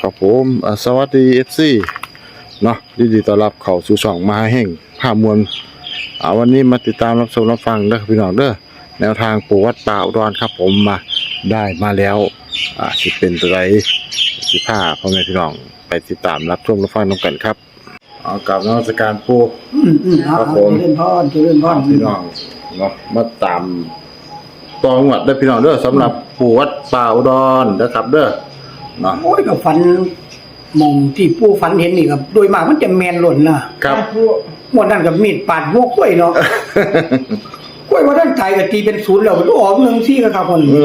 ครับผมอ่าสวัสดี FC เนาะยินดีต้อนรับเข้าสู่ช่องมหาแห่งภาพมวลอ่าวันนี้มาติดตามรับชมรับฟังเด้อพี่น้องเด้อแนวทางปู่วัดป่าอุดรครับ ผมมาได้มาแล้วอ่าสิเป็นตัวไรสิพาพ่อแม่พี่น้องไปติดตามรับชมรับฟังน้ำกันครับเอากลับนมัสการปู่ อืมอืมเอาครับเอาผมเล่นพ่อจะเล่นพ่อพี่น้องเนาะมาตามตองวัดเด้อพี่น้องเด้อสำหรับปู่วัดป่าอุดรนะครับเด้อ เนาะโอ้ยก็ฝันมองที่ผู้ฝันเห็นนี่ครับโดยมากมันจะแมนหล่นนะครับงวดนั้นกับมีดปาดหัวกล้วยเนาะกล้วยว่าท่านตายก็ตีเป็นศูนย์แล้วมันออกเมืองซี่ก็ครับคนอื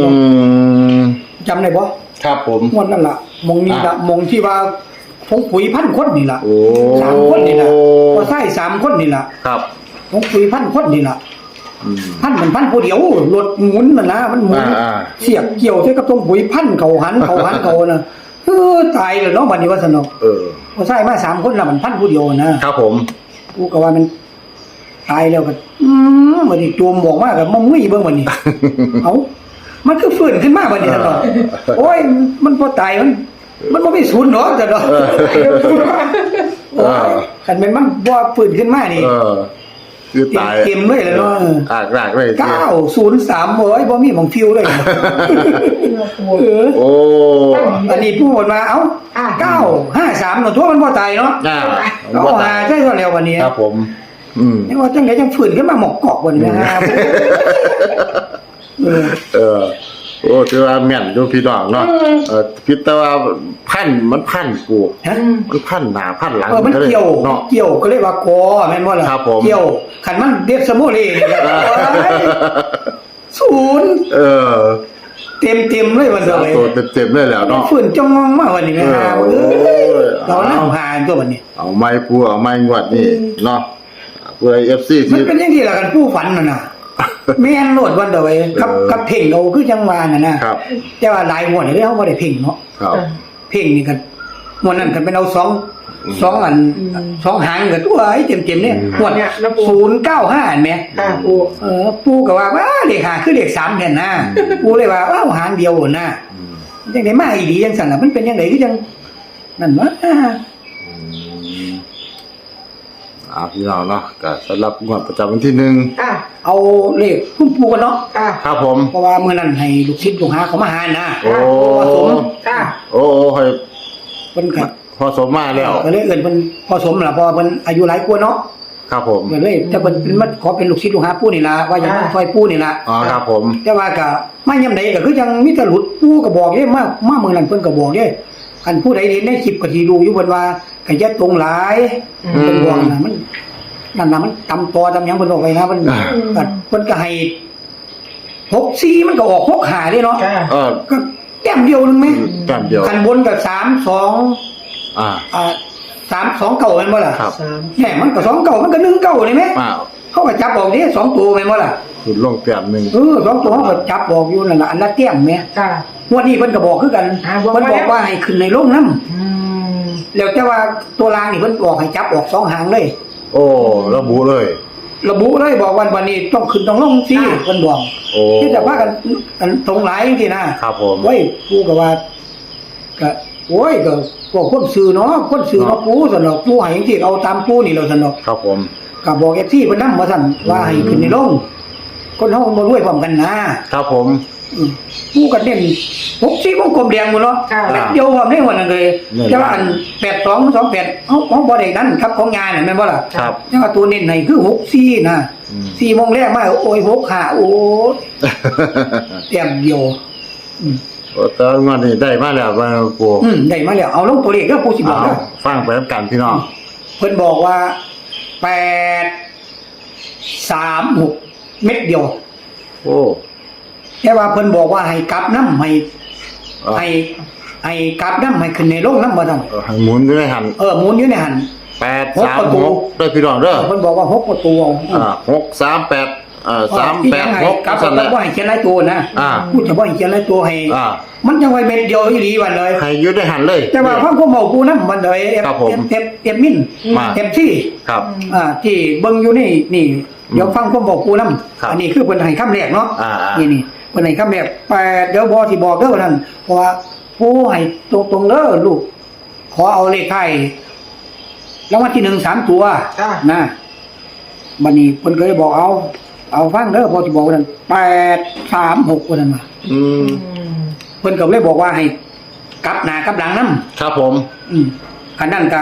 มจำได้บ่ครับผมงวดนั่นล่ะมองนี่ละอะมองที่ว่าผงปุ๋ยพันคนนี่ล่ะโอ้สามคนนี่ล่ะพอใส่สามคนนี่ล่ะครับผงปุ๋ยพันคนนี่ล่ะ อืมพันมันพันผู้เดียวรถหมุนน่ะนะมันหมุนอ่า เสียบเกี่ยวใส่กับตรงปุ๋ยพันเขาหันเขาหันเขาน่ะเออตายเลยเนาะบัดนี้ว่าสนอกเออพอใส่มาสามคนละมันพันผู้เดียวนะครับผม กูก็ว่ามันตายแล้วก็อืมบัดนี้จมบอกมากับมันงุ้ยเบิ่งบัดนี้ เอ้ามันคือฟื้นขึ้นมาบัดนี้สนอกโอ้ยมันพอตายมัน มันบ่มีศูนย์เนาะจ้ะเนาะเออ โอ้ยคันแม่นมันบ่ฟื้นขึ้นมานี่ เออ คือตายเต็มๆเลยเลยเนาะอากรากเลยเก้าศูนย์สามโอ้ยบ่มีหมองฟิวเลยเออโอ้อันนี้พูดมาเอ้าอ่าเก้าห้าสามเนาะทั่วมันบ่ตายเนาะน่าเอาหาใช่ก็เร็ววันนี้ครับผมอืมนี่ว่าจังไดจังฝืนขึ้นมาหมอกกอกวันนี้นะฮะเออเออ โอ้คือว่าแม่นอยู่พี่น้องเนาะเออพิแต่ว่าพันมันพันกูฮะมันพันหน้าพันหลังเออมันเกี่ยวเนาะ เกี่ยวก็เรียกว่ากอแม่นบ่ล่ะครับผม เกี่ยวขันมันเดฟสมุรีนี่แหละศูนย์เออเต็มเต็มๆเลยวันเดียวเลยตัวเต็มๆเลยแล้วเนาะ ฝืนจ้องงองมาวันนี้นะฮะเออเอ้ยเราเล่าหาตัววันนี้ เอาไม้ปูเอาไม้งวดนี่เนาะผู้ใด FC มันที่เป็นอย่างที่ละกันผู้ฝันน่ะนะ แม่นโลดวันเดียวเลยกับเออกับเพ่งเอาคือจังหวาน่ะนะครับ แต่ว่าหลายหัวนี่เขาบ่ได้เพ่งเนาะครับ เพ่งนี่กันมวนนั้นกันเป็นเอาสองอืมสองอันสองหางกับตัวไอ้เต็มๆเนี่ยอืมหมดเนี่ยแล้วปูศูนย์เก้าห้าเห็นไหมค่ะปูเออปูก็ว่าว่าเลขหาคือเลขสามแผ่นนะปูเลยว่าว้าวหางเดียวนะอืมยังไงมาอีดียังสั่นล่ะมันเป็นยังไงก็ยังนั่นวะ อืม อ่าพี่น้องเนาะก็สำหรับงวดประจำวันที่หนึ่งอะเอาเลขคุณปูกันเนาะอะ ครับผม เพราะว่าเมื่อนั้นให้ลูกศิษย์ลูกหาเขามาหานะโอ้ผสมอะ โอ้โอ้ให้เพิ่นก็พอสมมาแล้ว ก็เลยเอิ้นเพิ่นพอสมล่ะเพอเพิ่นอายุหลายกว่าเนาะครับผม ก็เลยแต่เพิ่นเป็นมันขอเป็นลูกศิษย์ลูกหาปู่นี่ล่ะว่าอย่างนั้นซอยปู่นี่ล่ะอ๋อครับผม แต่ว่าก็มายามใดก็คือยังมีแต่หลุดปู่ก็บอกเด้มามาเมืองนั้นเพิ่นก็บอกเด้ คันผู้ใดเห็นในคลิปก็สิรู้อยู่เพิ่นว่าก็อย่าตรงหลายเพิ่นบอกนะมันนั่นน่ะมันตำตอตำหยังเพิ่นบอกไว้นะเพิ่นก็เพิ่นก็ให้64มันก็ออก6 5เด้เนาะอะเออก็แต้มเดียวนึงไหมแต้มเดียวคันบนก็3 2อ่าอ่า3 2เก่าแม่นบ่ล่ะครับสามแหมมันก็2เก่ามันก็1เก่านี่แหมอ้าวเขาก็จับออกเด้สองตัวแม่นบ่ล่ะคุณลงแต้มหนึ่ง เออสองตัวเขาก็จับบอกอยู่นั่นแหละอันละแก้มแม่ค่ะ งวดนี้เพิ่นก็บอกคือกันอ่าบอกเพิ่นว่าบอกว่าให้ขึ้นในโรงน้อืมำแล้วแต่ว่าตัวรางนี่เพิ่นบอกให้จับออกสองหางเลย โอ้ระบุเลย ระบุเลยบอกวันวันนี้ต้องขึ้นต้องลงสิเพิ่นบอกโอ้ ที่จะว่ากันกันตรงหลายจังซี่นะครับผม โอ้ยกูก็ว่าก็โอ้ยก็พวกคนซื้อเนาะคนซื้อเนาะกูซั่นเนาะกูให้จังซี่เอาตามกูนี่แล้วซั่นเนาะครับผม ก็บอก FC เพิ่นนำว่าซั่นว่าให้ขึ้นในโรงคนเฮาบ่รวยพร้อมกันนะครับผม อืมกูก็เน้นหกสี่วงกลมแดงหมดเนาะค่ะ แป๊บเดียวพร้อมได้หมดนั่นเลยเนี่ยแต่ว่าอันแปดสองสองแปดเอาเอาบ่ได้นั้นครับของงานน่ะแม่นบ่ล่ะครับ แต่ว่าตัวเน้นให้คือหกสี่นะอืม สี่โมงแรกมาโอ้ยหกห้าโอ้ยแต้มเดียวอืมโอ้แต่งวดนี้ได้มาแล้วว่าปูอืมได้มาแล้วเอาลงตัวเลขแล้วผู้สิบอกเอาเด้อฟังไปแล้วกันพี่น้องเพิ่นบอกว่าแปดสามหกเม็ดเดียว โอ้ แต่ว่าเพิ่นบอกว่าให้กลับน้ำให้เอาให้ให้กลับน้ำให้ขึ้นในโลกน้ำบ่ต้องเอาให้หมุนด้วยหันเออหมุนอยู่ในหัน แปดหกสามประตูหกได้พี่น้องเด้อเพิ่นบอกว่าหกประตูเอาอ่าหกสามแปดอ่าสามแปดหกกับสั่นแหละบ่ให้เขียนหลายตัวนะอ่า พูดจะบ่ให้เขียนหลายตัวให้อ่ามันจังไว้เม็ดเดียวอีหลีวันเลย ให้อยุดได้หันเลย แต่ว่าความความเมากูนำมันเลยเอฟครับผมเอฟเอฟมินมา เอฟซี่ครับ อ่าที่เบิ่งอยู่นี่นี่ เดี๋ยวฟังความบอกกูนํครับอันนี้คือเพิ่นให้คำแรกเนาะอ่าอ่านี่นี่ เพิ่นให้คำแรกแปดเดี๋ยวบ่สิบอกเด้อว่านั่นเพราะว่าผผู้ให้ตรงตรงๆเด้อลูก ขอเอาเลขไทายรางวัลที่หนึ่งสามตัวจ้ะ นะบันนี้เพิ่นก็เลยบอกเอา เอาฟังเด้อพอที่บอกว่านั้นแปดสามหกว่านั้นมาอืม เพิ่นก็เลยบอกว่าให้กลับหน้ากลับหลังนำครับผมอืมคันนั้นก็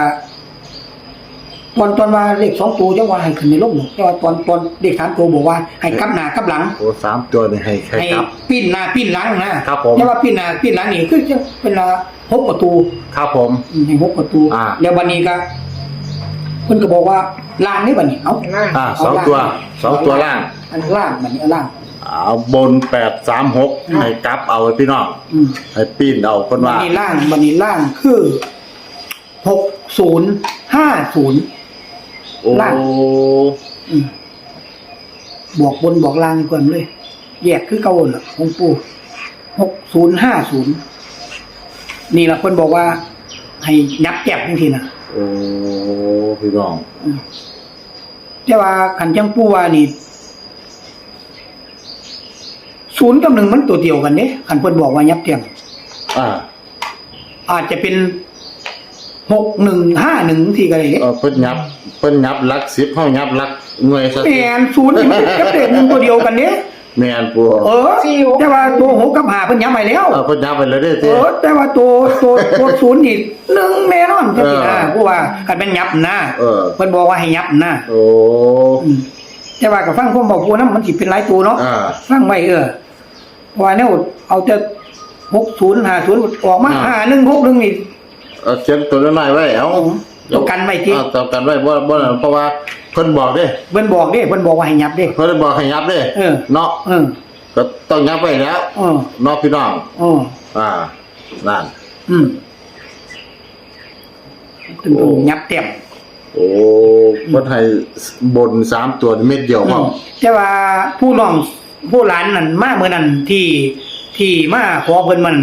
ตอนตอนว่าเลขสองตัวจังว่าให้ขึ้นในโลกหรอกแต่ว่าตอนตอนเลขสามตัวบอกว่าให้กลับหน้ากลับหลังโอ้สามตัวนี่ให้ให้ให้ครับ ปิ้นหน้าปิ้นหลังนะครับผม แต่ว่าปิ้นหน้าปิ้นหลังนี่คือจะเป็นละหกประตูครับผม อืมให้หกประตู อ่า แล้วบัดนี้ก็เพิ่นก็บอกว่าล่างนี่บัดนี้เอ้าน่าอ่าสองตัวสองตัวล่าง อันล่างบัดนี้อันล่าง เอาบนแปดสามหกอืม ให้กลับเอาไว้พี่น้องอืม ให้ปีนเอาคนบัว่าดนี้ล่างบัดนี้ล่างคือหกศูนย์ห้าศูนย์ โอ้ล่าง อืมบอกบนบอกล่างเพิ่นเลย แยกคือเก่าน่ะของปู่หกศูนย์ห้าศูนย์นี่ล่ะเพิ่นบอกว่า ให้ยับแก็บจังซี่น่ะโอ้พี่น้องอืมแต่ว่าคันจังปู่ว่านี่ศูนย์กับหนึ่งมันตัวเดียวกันเด้คันเพิ่นบอกว่ายับแก็บอ่าอาจจะเป็น หกหนึ่งห้าหนึ่งที่กันเลยเออเพิ่นยับเพิ่นยับหลักสิบเฮายับหลักหน่วยซะแมนศูนย์นี่มันกับเด็กหนึ่งตัวเดียวกันเนี้ยแม่นปัวเออแต่ว่าตัวหกกับหาเพิ่นย้ำไปแล้วเออเพิ่นยับไปแล้วเด้อเอเต้อแต่ว่าตัวตัวตัวศูนย์นี่หนึ่งแน่นอนจะสินะเออผู้ว่าคันเป็นยับนะเออเพิ่นบอกว่าให้ยับนะโอ้อืมแต่ว่ากับฟังผมบอกผู้นั้นมันสิเป็นหลายตัวเนาะอ่าฟังไว้เออเพราะว่าแนวเอาแต่หกศูนย์หาศูนย์ออกมาอ่าหาหนึ่งหกหนึ่งนี่ เอาเขียนตัวน้อยๆไว้เอาตัวกันไว้ที่เอาตัวกันไว้บ่บ่นั่นเพราะว่าเพิ่นบอกเด้เพิ่นบอกเด้เพิ่นบอกว่าให้ยับเด้เพิ่นบอกให้ยับเด้เออเนาะเออก็ต้องยับไว้แล้วเออเนาะพี่น้องเอออ่านั่นอืมถึงต้องยับเต็มโอ้เพิ่นให้บนสามตัวเม็ดเดียวอืพอมแต่ว่าผู้น้องผู้หลานนั่นมาเมื่อนั้นที่ที่มาขอเพิ่นมัน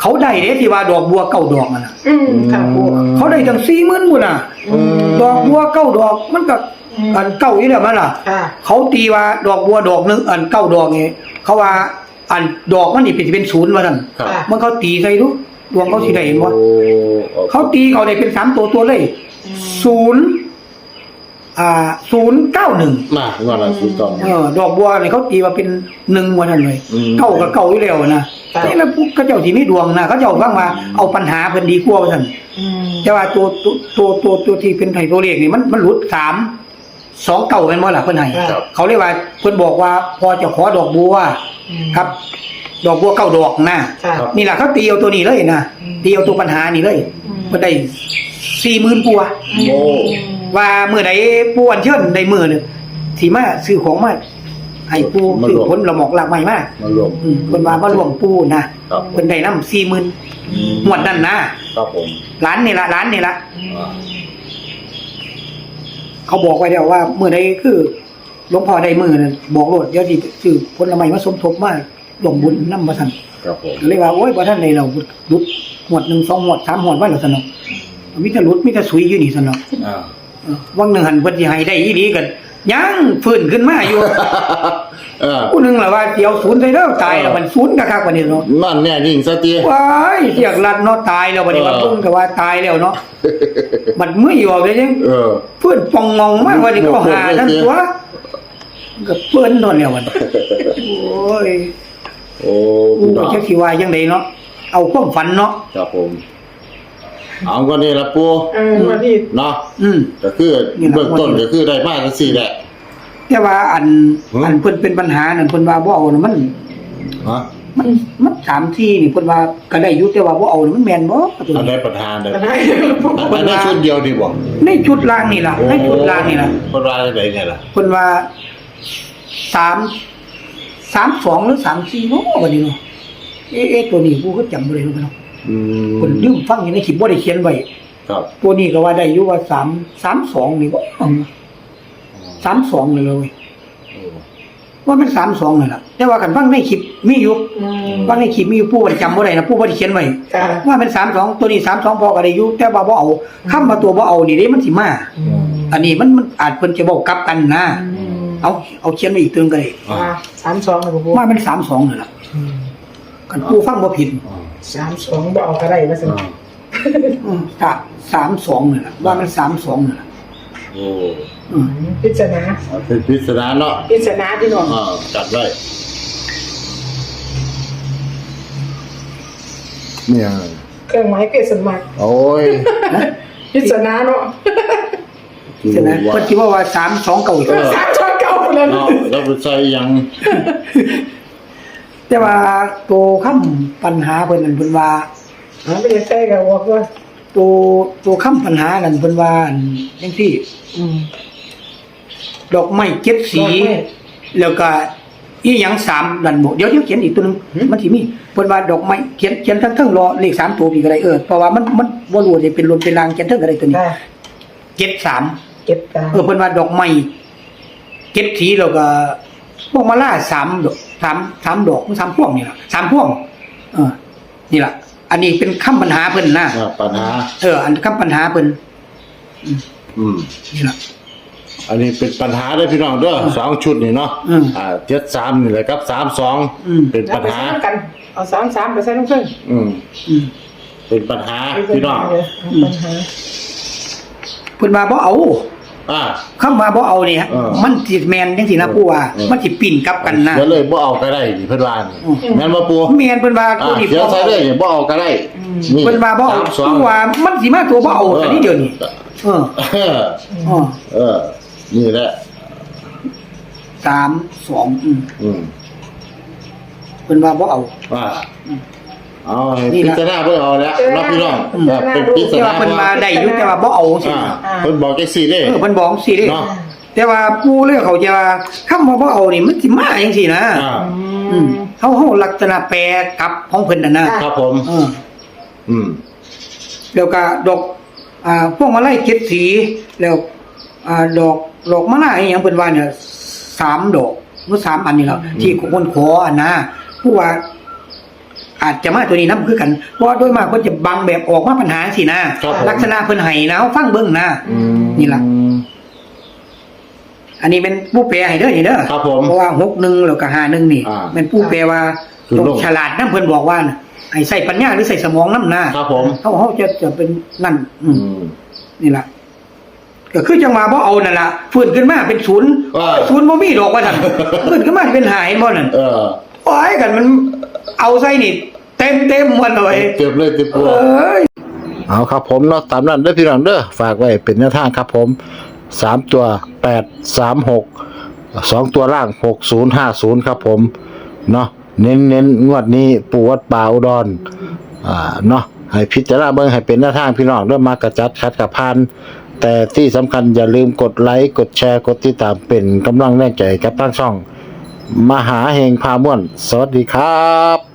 เขาได้เด้ที่ว่าดอกบัวเก้าดอกนั่นน่ะอืมค่ะปูเขาได้ตั้งสี่หมื่นพุ่นน่ะอืมดอกบัวเก้าดอกมันก็อืมอันเก้าอยู่แล้วมันล่ะ ค่ะ เขาตีว่าดอกบัวดอกหนึงอันเก้าดอกนี่เขาว่าอันดอกมันนี่เป็นเป็นศูนย์ว่าซั่นครับ มันเขาตีใส่ดูดวงเขาสิได้เห็นบ่โอ้เขาตีเขาได้เป็นสามตัวตัวเลยอืมศูนย์ อ่าศูนย์เก้าหนึ่งมาว่าละสุดต้องเออดอกบัวเนี่ยเขาตีมาเป็นหนึ่งวันนั้นเลยอืม เก้ากับเก้าอยู่แล้วนะนี่แล้วพวกเขาเจ้าที่มีดวงนะเขาเจ้าฟังมาเอาปัญหาเพิ่นดีกว่าว่าซั่นอืมแต่ว่าตัวตัวตัวตัวตัวที่เป็นไทตัวเลขนี่มันมันหลุดสามสองเก่าเป็นบ่ล่ะเพิ่นให้ครับ เขาเรียกว่าเพิ่นบอกว่าพอจะขอดอกบัวอืมครับ ดอกบัวเก้าดอกนะค่ะนี่แหละเขาตีเอาตัวนี้เลยนะอืม ตีเอาตัวปัญหานี่เลยอืม เพิ่นได้สี่หมื่นปัวโอ้ ว่าเมื่อใดปูอันเชิญได้มือหนึงที่มาซื้อของมาให้ปูซื้อผลละหมอกหลากใหม่มากมารวมอืมเพิ่นว่าบ่รวมปูนะครับเพิ่นได้นำ40,000อืมหมวดนั่นนะครับผมร้านนี่ละร้านนี่ละอ่าเขาบอกไว้แล้วว่าเมื่อใดคือหลวงพ่อได้มือนั่นบอกโลดเดี๋ยวสิซื้อผลไม้มาสมทบมาลงบุญนำมาซั่นครับผมก็เลยว่าโอ๊ยบ่ทันได้เราหลุด หมวดหนึ่งสองหมวดสามหมวดไว้แล้วซั่นเนาะมีแต่หลุดมีแต่สุยอยู่นี่ซั่นเนาะอ่าเออวังหนึงหันเพิ่นสิให้ได้อีหลีกันยังฟื้นขึ้นมาอยู่เออผู้หนึงล่ะว่าเดี๋ยวศูนย์ใส่เด้อตายแล้วมันศูนย์คักๆกว่านี้เนาะนั่นแน่ยิ่งสติว้ายเสียกลัดเนาะตายแล้วบัดนี้ว่าเออเพิ่งก็ว่าตายแล้วเนาะมันเมื่อยอยู่เลยจังเออเพื่อนปองงองมากวันนี้ก็หาท่านตัวก็เปิ้นโดนแล้วมันโอ้ยโอ้กูพี่น้องจะสิว่าจังไดเนาะ เอาความฝันเนาะครับผมเอาก็นี่ละปูเออวันที่เนาะอืมก็คือนี่ล่ะเบื้องต้นก็คือได้มากจังซี่แหละแต่ว่าอันหืออัอันเพิ่นเป็นปัญหานั่นเพิ่นว่าบ่เอาน่ะมันฮะมันมันสามที่นี่เพิ่นว่าก็ได้อยู่แต่ว่าบ่เอาน่ะมันแม่นบ่ตัวอันนี้ได้ประธานได้จะได้ปูอันได้ชุดเดียวดีบ่ในชุดล่างนี่ล่ะในชุดล่างนี่ล่ะคนว่าได้ไงล่ะเพิ่นว่าสามสามสองหรือสามสี่เนาะบัดนี้เนาะ เอ๊ะเอ๊ะตัวนี้กูก็จำบ่ได้แล้วเนาะอืมคนลืมฟังอยู่ในคลิปบ่ได้เขียนไว้ครับตัวนี้ก็ว่าได้อยู่ว่าสามสามสองนี่บ่สามสองเลยเลยโอ้ว่ามันสามสองเลยล่ะ แต่ว่ากันฟังในคลิปมีอยู่อืมฟังในคลิปมีอยู่ผู้บ่ได้จำบ่ได้นะผู้บ่ได้เขียนไว้ค่ะว่าเป็นสามสองตัวนี้สามสองพอก็ได้อยู่แต่ว่าบ่เอาคำว่าตัวบ่เอานี่เด้มันสิมาอืมอันนี้มันมันอาจเพิ่นจะบอกกลับกันนะอืมเอาเอาเขียนไว้อีกตึงก็ได้อ่า สามสองเลยปูว่ามันสามสองนั่นล่ะ อืม กันผู้ฟังบ่ผิดอ่าสามสองบ่เอาก็ได้ว่าซั่นอ่าอืมถ้าสามสองนี่แหละว่ามันสามสองนี่แหละโอ้อืมพิจารณาเป็นพิสดารเนาะพิจารณาพี่น้องอ่าจัดไว้เนี่ยเครื่องหมายเปรียบเสมารโอ้ยพิจารณาเนาะใช่ไหมเพิ่นคิดว่าว่าสามสองเก่าอีกเออสามช่องเก่าคนละเนาะแล้วไปใส่หยัง แต่ว่าตัวค้ำปัญหาเพิ่นนั่นเพิ่นว่าหาไม่ได้ใช่กับบอกว่าตัวตัวค้ำปัญหานั่นเพิ่นว่าอันจังซี่ อืมดอกไม้เจ็ดสีดอกไม้แล้วก็อีหยังสามดันบกเดี๋ยวเดี๋ยวเขียนอีกตัวหนึงมันสิมีเพิ่นว่าดอกไม้เขียนเขียนทั้งทั้งรอเลขสามตัวพี่ก็ได้เออเพราะว่ามันมันบ่รู้ว่าจะเป็นรวมเป็นรางเขียนทั้งก็ได้ตัวนี้ได้เจ็ดสามเก็บตาเออเพิ่นว่าดอกไม้เจ็ดสีแล้วก็พวกมาล่าสามดอก สามสามดอกสามพวงนี่ล่ะสามพวง เออ นี่ล่ะอันนี้เป็นคำปัญหาเพิ่นนะอ่าปัญหา เออ อันคำปัญหาเพิ่นอืมนี่ล่ะอันนี้เป็นปัญหาเด้อพี่น้องเด้อสองชุดนี่เนาะอืมอ่าเจ็ดสามนี่แหละครับสามสองอืมเป็นแล้วปัญไปหาใส่กันเอาสามสามไปใส่น้ำผึ้งอืมอืมเป็นปัญหาพี่น้องปัญหาเพิ่นว่าบ่เอา อ่า คำว่าบ่เอาเนี่ยเออ มันสิแม่นจังซี่นะปู่ว่าเออมันสิปิ่นกลับกันนะเดี๋ยวเลยบ่เอาก็ได้นี่เพิ่นว่านี่อืมแม่นบ่ปูแม่นเพิ่นว่าอ่าตัวนี้เดี๋ยวใส่เลยนี่บ่เอาก็ได้นี่เพิ่นว่าบ่เอาสมสองปู่ว่ามันสิมาตัวบ่เอาอันนี้เดี๋ยวนี้เออเอออ๋อเออ นี่แหละ สามสองอืมอืมเพิ่นว่าบ่เอาว่า เอาให้นี่พิล่ะจารณาเบิ่งเอาแล้วเนาะพี่น้องอืมแบบเป็นพิจารแต่ณาว่าเพิ่นว่าได้อยู่แต่ว่าบ่เอาสิอ่าเพิ่นบอกจังซี่เด้เออเพิ่นบอกสิเด้เนาะ แต่ว่าปู่เลือกเขาจะว่าคำว่าบ่เอานี่มันสิมาจังซี่นะอ่าอืมเฮาเฮาลักษณะแปลกลับของเพิ่นน่ะนะครับผม เอออืม แล้วก็ดอกอ่าพวกมาลัยเจ็ดสีแล้วอ่าดอกดอกมะนาวอีหยังเพิ่นว่าเนี่ยสามดอกหรือสามอันนี่แหละที่คนขออันนะผู้ว่า อาจจะมาตัวนี้นํคือกันเพราะว่าโดยมากเพิ่นจะบังแบบออกมาปัญหาสินะ ครับผม ลักษณะเพิ่นให้นะเฮาฟังเบิ่งนะ อืม นี่ล่ะ อันนี้เป็นผู้แปลให้เด้อนี่เด้อครับผมเพราะว่า6 1แล้วก็5 1นี่อ่าเป็นผู้แปลว่าคือต้องโลก ฉลาดนํเพิ่นบอกว่าน่ะให้ใส่ปัญญาหรือใส่สมองนำนะครับผม เขาเขาจะจะเป็นนั่น อืมอืมนี่ล่ะก็คือจังมาบ่เอานั่นล่ะฟื้นขึ้นมาเป็นศูนย์ว่าศูนย์บ่มีดอกว่าซั่นฟื้นขึ้นมาเป็นหายบ่นั่นเออ โอ้ยกันมัน เอาใส่นี่เต็มเต็มๆหมดเลยเจ็บเลยติปัวเอ้ยเอาครับผมเนาะตามนั้นเด้อพี่น้องเด้อฝากไว้เป็นแนวทางครับผมสามตัวแปดสามหกสองตัวล่างหกศูนย์ห้าศูนย์ครับผมเนาะเน้นเน้นๆงวดนี้ปูวัดป่าอุดรอ่าเนาะให้พิจารณาเบิ่งให้เป็นแนวทางพี่น้องเด้อมากระจัดคัดกับพานแต่ที่สำคัญอย่าลืมกดไลค์ กดแชร์ กดติดตามเป็นกำลังแรงใจกับทางช่อง มหาแห่งพาม่วน สวัสดีครับ